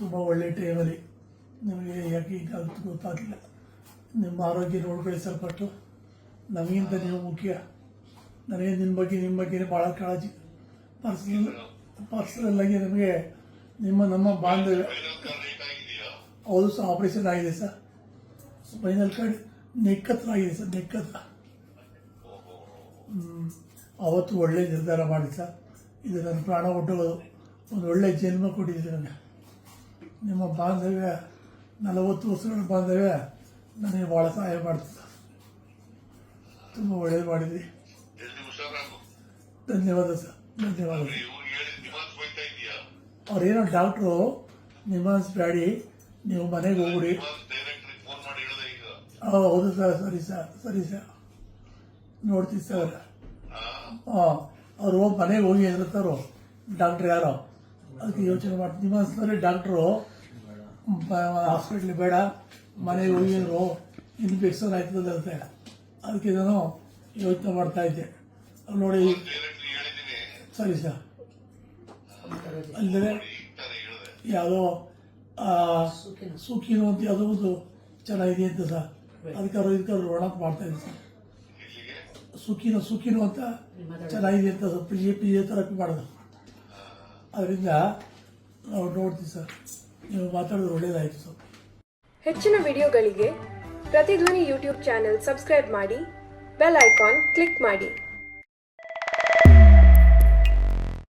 ತುಂಬ ಒಳ್ಳೆ ಟೈಮಲ್ಲಿ ನಿಮಗೆ ಯಾಕೆ ಈಗ ಗೊತ್ತಾಗಲಿಲ್ಲ. ನಿಮ್ಮ ಆರೋಗ್ಯ ನೋಡ್ಕೊಳ್ಳಿ ಸ್ವಲ್ಪಟ್ಟು ನಮಗಿಂತ ನೀವು ಮುಖ್ಯ. ನನಗೆ ನಿಮ್ಮ ಬಗ್ಗೆ ನಿಮ್ಮ ಬಗ್ಗೆ ಭಾಳ ಕಾಳಜಿ. ಪರ್ಸನಲ್ ಪರ್ಸನಲ್ಲಾಗಿ ನಮಗೆ ನಿಮ್ಮ, ನಮ್ಮ ಬಾಂಧವ್ಯ. ಹೌದು ಸರ್ ಆಪರೇಷನ್ ಆಗಿದೆ ಸರ್. ಸ್ಪೈನಲ್ ಕಾರ್ಡ್ ನೆಕ್ಕತ್ರ ಆಗಿದೆ ಸರ್ ನೆಕ್ಕತ್ರ ಅವತ್ತು ಒಳ್ಳೆ ನಿರ್ಧಾರ ಮಾಡಿ ಸರ್. ಇದು ನನ್ನ ಪ್ರಾಣ ಒಟ್ಟು ಒಂದು ಒಳ್ಳೆ ಜನ್ಮ ಕೊಟ್ಟಿದ್ದೀರಿ ನನಗೆ. ನಿಮ್ಮ ಬಾಂಧವ್ಯ ನಲವತ್ತು ವರ್ಷಗಳ ಬಾಂಧವ್ಯ ನನಗೆ ಭಾಳ ಸಹಾಯ ಮಾಡ್ತದೆ. ತುಂಬ ಒಳ್ಳೇದು ಮಾಡಿದ್ರಿ. ಧನ್ಯವಾದ ಸರ್. ಧನ್ಯವಾದ. ಅವ್ರೇನೋ ಡಾಕ್ಟ್ರು ನಿಮಾನ್ಸ್ ಬ್ಯಾಡಿ ನೀವು ಮನೆಗೆ ಹೋಗ್ಬಿಡಿ. ಹೌದು ಸರ್ ಸರಿ ಸರ್ ಸರಿ ಸರ್. ನೋಡ್ತೀವಿ ಸರ್. ಹಾ. ಹಾಂ ಅವ್ರು ಹೋಗಿ ಮನೆಗೆ ಹೋಗಿ ಸರ್ ಡಾಕ್ಟ್ರ್ ಯಾರೋ? ಅದಕ್ಕೆ ಯೋಚನೆ ಮಾಡ್ತೀನಿ ನಿಮ್ಮ ಅನ್ಸಿದ್ರೆ ಡಾಕ್ಟ್ರು ಹಾಸ್ಪಿಟ್ಲಿಗೆ ಬೇಡ ಮನೆಗೆ ಹೋಗಿದ್ರು ಇನ್ಫೆಕ್ಷನ್ ಆಯ್ತದೆ ಅಂತ ಅದಕ್ಕೆ ನಾನು ಯೋಚನೆ ಮಾಡ್ತಾ ಇದ್ದೆ ನೋಡಿ ಸರಿ ಸರ್ ಅಲ್ಲದೆ ಯಾವುದೋ ಸುಖಿನೋ ಅಂತ ಯಾವುದೋ ಒಂದು ಚೆನ್ನಾಗಿದೆ ಅಂತ ಸರ್ ಅದಕ್ಕಾದ್ರು ಇದಕ್ಕಾದ್ರು ರೋಣಕ್ಕೆ ಮಾಡ್ತಾ ಇದ್ದೆ ಸರ್ ಸುಖಿನ ಸುಖಿನೋ ಅಂತ ಚೆನ್ನಾಗಿದೆ ಅಂತ ಪಿ ಜಿ ಪಿ ಜಿ ಥರ ಮಾಡೋದು ಅದರಿಂದ ನಾವು ನೋಡ್ತೀವಿ ಸರ್. ನೀವು ಮಾತಾಡೋದು ಒಳ್ಳೇದಾಯಿತು ಸರ್. ಹೆಚ್ಚಿನ ವಿಡಿಯೋಗಳಿಗೆ ಪ್ರತಿಧ್ವನಿ ಯೂಟ್ಯೂಬ್ ಚಾನೆಲ್ ಸಬ್ಸ್ಕ್ರೈಬ್ ಮಾಡಿ, ಬೆಲ್ ಐಕಾನ್ ಕ್ಲಿಕ್ ಮಾಡಿ.